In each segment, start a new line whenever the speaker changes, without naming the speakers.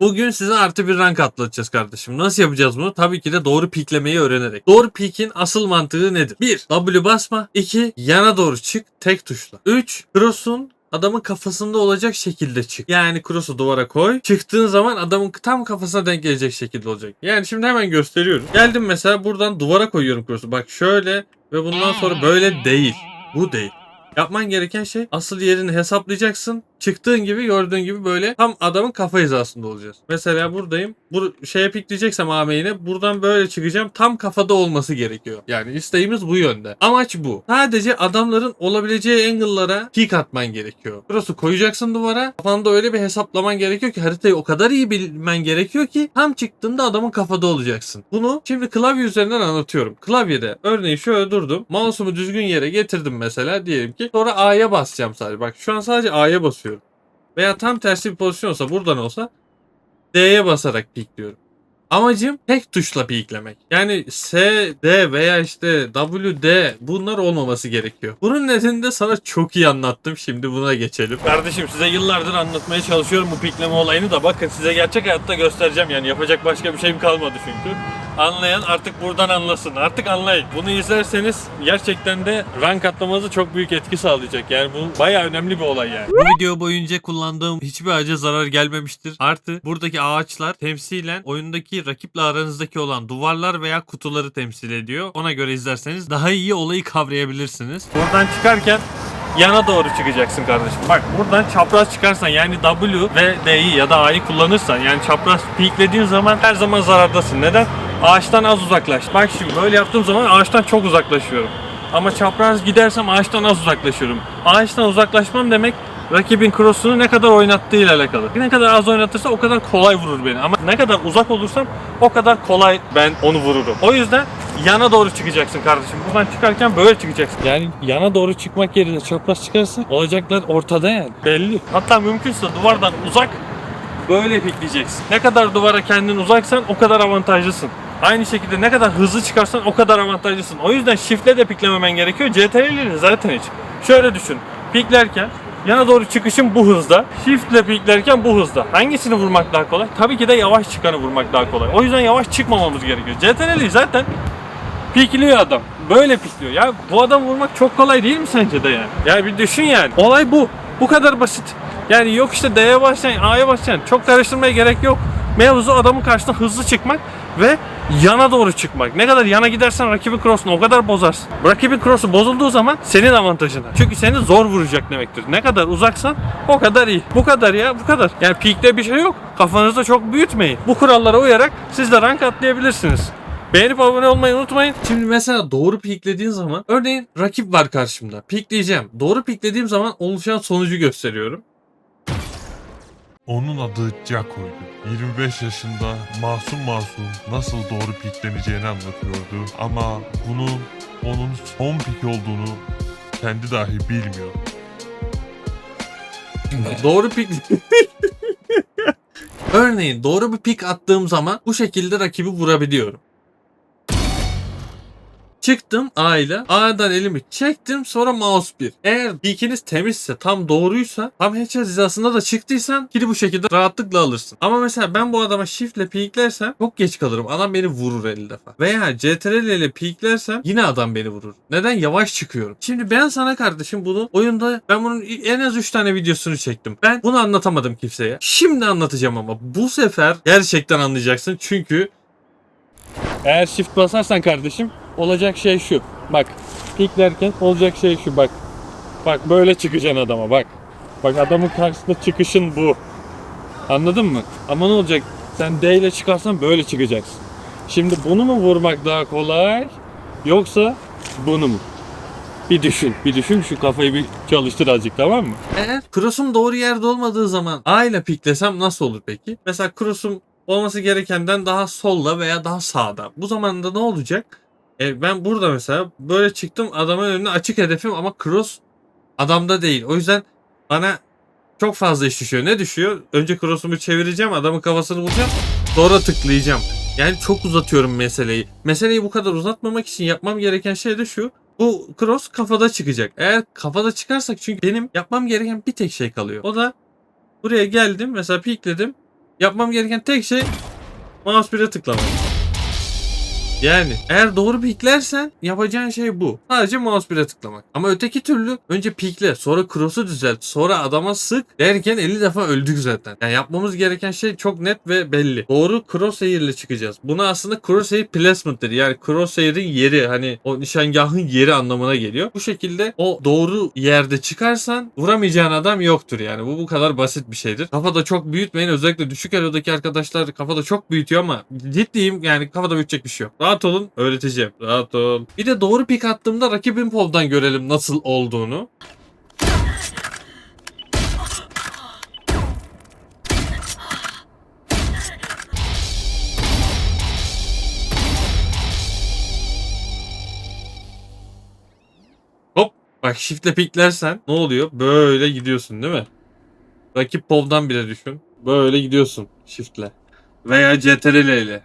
Bugün size artı bir rank atlatacağız kardeşim. Nasıl yapacağız bunu? Tabii ki de doğru piklemeyi öğrenerek. Doğru pikin asıl mantığı nedir? 1. W basma. 2. Yana doğru çık tek tuşla. 3. Cross'un adamın kafasında olacak şekilde çık. Yani cross'u duvara koy. Çıktığın zaman adamın tam kafasına denk gelecek şekilde olacak. Yani şimdi hemen gösteriyorum. Geldim mesela buradan duvara koyuyorum cross'u. Bak şöyle ve bundan sonra böyle değil. Bu değil. Yapman gereken şey asıl yerini hesaplayacaksın. Çıktığın gibi gördüğün gibi böyle tam adamın kafa hizasında olacağız. Mesela buradayım. Bu şeye pikleyeceksem AM'ine buradan böyle çıkacağım. Tam kafada olması gerekiyor. Yani isteğimiz bu yönde. Amaç bu. Sadece adamların olabileceği angle'lara pik atman gerekiyor. Burası koyacaksın duvara. Kafanda öyle bir hesaplaman gerekiyor ki haritayı o kadar iyi bilmen gerekiyor ki tam çıktığında adamın kafada olacaksın. Bunu şimdi klavye üzerinden anlatıyorum. Klavyede örneğin şöyle durdum. Mouse'umu düzgün yere getirdim mesela diyelim ki. Sonra A'ya basacağım sadece. Bak şu an sadece A'ya basıyorum. Veya tam tersi bir pozisyon olsa buradan olsa D'ye basarak pikliyorum. Amacım tek tuşla piklemek. Yani S, D veya işte W, D bunlar olmaması gerekiyor. Bunun nedenini de sana çok iyi anlattım. Şimdi buna geçelim. Kardeşim size yıllardır anlatmaya çalışıyorum bu pikleme olayını da bakın size gerçek hayatta göstereceğim yani yapacak başka bir şeyim kalmadı çünkü. Anlayan artık buradan anlasın. Artık anlayın. Bunu izlerseniz gerçekten de rank atlamanızı çok büyük etki sağlayacak. Yani bu bayağı önemli bir olay yani. Bu video boyunca kullandığım hiçbir ağaca zarar gelmemiştir. Artı buradaki ağaçlar temsilen oyundaki rakiple aranızdaki olan duvarlar veya kutuları temsil ediyor. Ona göre izlerseniz daha iyi olayı kavrayabilirsiniz. Buradan çıkarken yana doğru çıkacaksın kardeşim. Bak buradan çapraz çıkarsan yani W ve D'yi ya da A'yı kullanırsan yani çapraz peeklediğin zaman her zaman zarardasın. Neden? Ağaçtan az uzaklaş. Bak şimdi böyle yaptığım zaman ağaçtan çok uzaklaşıyorum. Ama çapraz gidersem ağaçtan az uzaklaşıyorum. Ağaçtan uzaklaşmam demek rakibin cross'unu ne kadar oynattığıyla alakalı. Ne kadar az oynatırsa o kadar kolay vurur beni. Ama ne kadar uzak olursam o kadar kolay ben onu vururum. O yüzden yana doğru çıkacaksın kardeşim. Buradan çıkarken böyle çıkacaksın. Yani yana doğru çıkmak yerine çapraz çıkarsa olacaklar ortada yani. Belli. Hatta mümkünse duvardan uzak böyle pikleyeceksin. Ne kadar duvara kendin uzaksan o kadar avantajlısın. Aynı şekilde ne kadar hızlı çıkarsan o kadar avantajlısın. O yüzden shift'le de piklememen gerekiyor. CTRL zaten hiç. Şöyle düşün. Piklerken yana doğru çıkışın bu hızda. Shift'le piklerken bu hızda. Hangisini vurmak daha kolay? Tabii ki de yavaş çıkanı vurmak daha kolay. O yüzden yavaş çıkmamamız gerekiyor. CTRL zaten pikliyor adam. Böyle pikliyor. Ya bu adam vurmak çok kolay değil mi sence de yani? Ya bir düşün yani. Olay bu. Bu kadar basit. Yani yok işte D'ye basacaksın, A'ya basacaksın. Çok karıştırmaya gerek yok. Mevzu adamın karşısına hızlı çıkmak ve yana doğru çıkmak. Ne kadar yana gidersen rakibin cross'unu o kadar bozarsın. Rakibin cross'u bozulduğu zaman senin avantajına. Çünkü seni zor vuracak demektir. Ne kadar uzaksan o kadar iyi. Bu kadar ya bu kadar. Yani peak'te bir şey yok. Kafanızda çok büyütmeyin. Bu kurallara uyarak siz de rank atlayabilirsiniz. Beğenip abone olmayı unutmayın. Şimdi mesela doğru piklediğin zaman örneğin rakip var karşımda. Pikleyeceğim. Doğru piklediğim zaman oluşan sonucu gösteriyorum.
Onun adı Jacko'ydu. 25 yaşında masum masum nasıl doğru pikleneceğini anlatıyordu. Ama bunun onun son pik olduğunu kendi dahi bilmiyor.
Doğru pik... Örneğin doğru bir pik attığım zaman bu şekilde rakibi vurabiliyorum. Çıktım A ile. A'dan elimi çektim sonra mouse 1. Eğer pikiniz temizse tam doğruysa tam headshot hizasında da çıktıysan kili bu şekilde rahatlıkla alırsın. Ama mesela ben bu adama shift ile piklersem çok geç kalırım. Adam beni vurur 50 defa. Veya CTRL ile piklersem yine adam beni vurur. Neden? Yavaş çıkıyorum. Şimdi ben sana kardeşim bunu oyunda ben bunun en az 3 tane videosunu çektim. Ben bunu anlatamadım kimseye. Şimdi anlatacağım ama bu sefer gerçekten anlayacaksın çünkü eğer shift basarsan kardeşim olacak şey şu. Bak piklerken olacak şey şu bak. Bak böyle çıkacaksın adama bak. Bak adamın karşısında çıkışın bu. Anladın mı? Ama ne olacak? Sen D ile çıkarsan böyle çıkacaksın. Şimdi bunu mu vurmak daha kolay? Yoksa bunu mu? Bir düşün, bir düşün şu kafayı bir çalıştır azıcık tamam mı? Eğer cross'um doğru yerde olmadığı zaman A ile piklesem nasıl olur peki? Mesela cross'um olması gerekenden daha solda veya daha sağda. Bu zamanda ne olacak? E, ben burada mesela böyle çıktım adamın önüne açık hedefim ama cross adamda değil. O yüzden bana çok fazla iş düşüyor. Ne düşüyor? Önce cross'umu çevireceğim, adamın kafasını vuracağım, sonra tıklayacağım. Yani çok uzatıyorum meseleyi. Meseleyi bu kadar uzatmamak için yapmam gereken şey de şu. Bu cross kafada çıkacak. Eğer kafada çıkarsak çünkü benim yapmam gereken bir tek şey kalıyor. O da buraya geldim mesela pikledim. Yapmam gereken tek şey mouse 1'e tıklamak. Yani eğer doğru piklersen yapacağın şey bu. Sadece mouse 1'e tıklamak. Ama öteki türlü önce pikle, sonra cross'u düzelt, sonra adama sık derken 50 defa öldük zaten. Yani yapmamız gereken şey çok net ve belli. Doğru crosshair ile çıkacağız. Buna aslında crosshair placement'dır. Yani crosshair'in yeri hani o nişangahın yeri anlamına geliyor. Bu şekilde o doğru yerde çıkarsan vuramayacağın adam yoktur yani. Bu bu kadar basit bir şeydir. Kafada çok büyütmeyin. Özellikle düşük elodaki arkadaşlar kafada çok büyütüyor ama ciddiyim yani kafada büyütecek bir şey yok. Rahat olun öğreteceğim. Rahat ol. Bir de doğru pik attığımda rakibin povdan görelim nasıl olduğunu. Hop. Bak shiftle piklersen ne oluyor? Böyle gidiyorsun değil mi? Rakip povdan bile düşün. Böyle gidiyorsun shiftle. Veya CTRL ile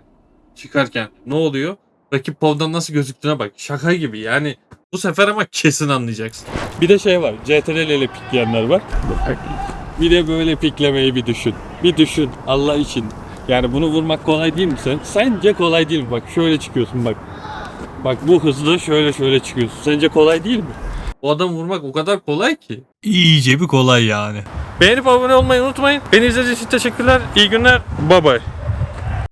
çıkarken ne oluyor? Rakip povdan nasıl gözüktüğüne bak. Şaka gibi yani. Bu sefer ama kesin anlayacaksın. Bir de şey var. CTRL ile pikleyenler var. Bir de böyle piklemeyi bir düşün. Bir düşün Allah için. Yani bunu vurmak kolay değil mi sen? Sence kolay değil mi? Bak şöyle çıkıyorsun bak. Bak bu hızlı şöyle şöyle çıkıyorsun. Sence kolay değil mi? O adamı vurmak o kadar kolay ki.
İyice bir kolay yani.
Beğenip abone olmayı unutmayın. Beni izlediğiniz için teşekkürler. İyi günler. Bye bye.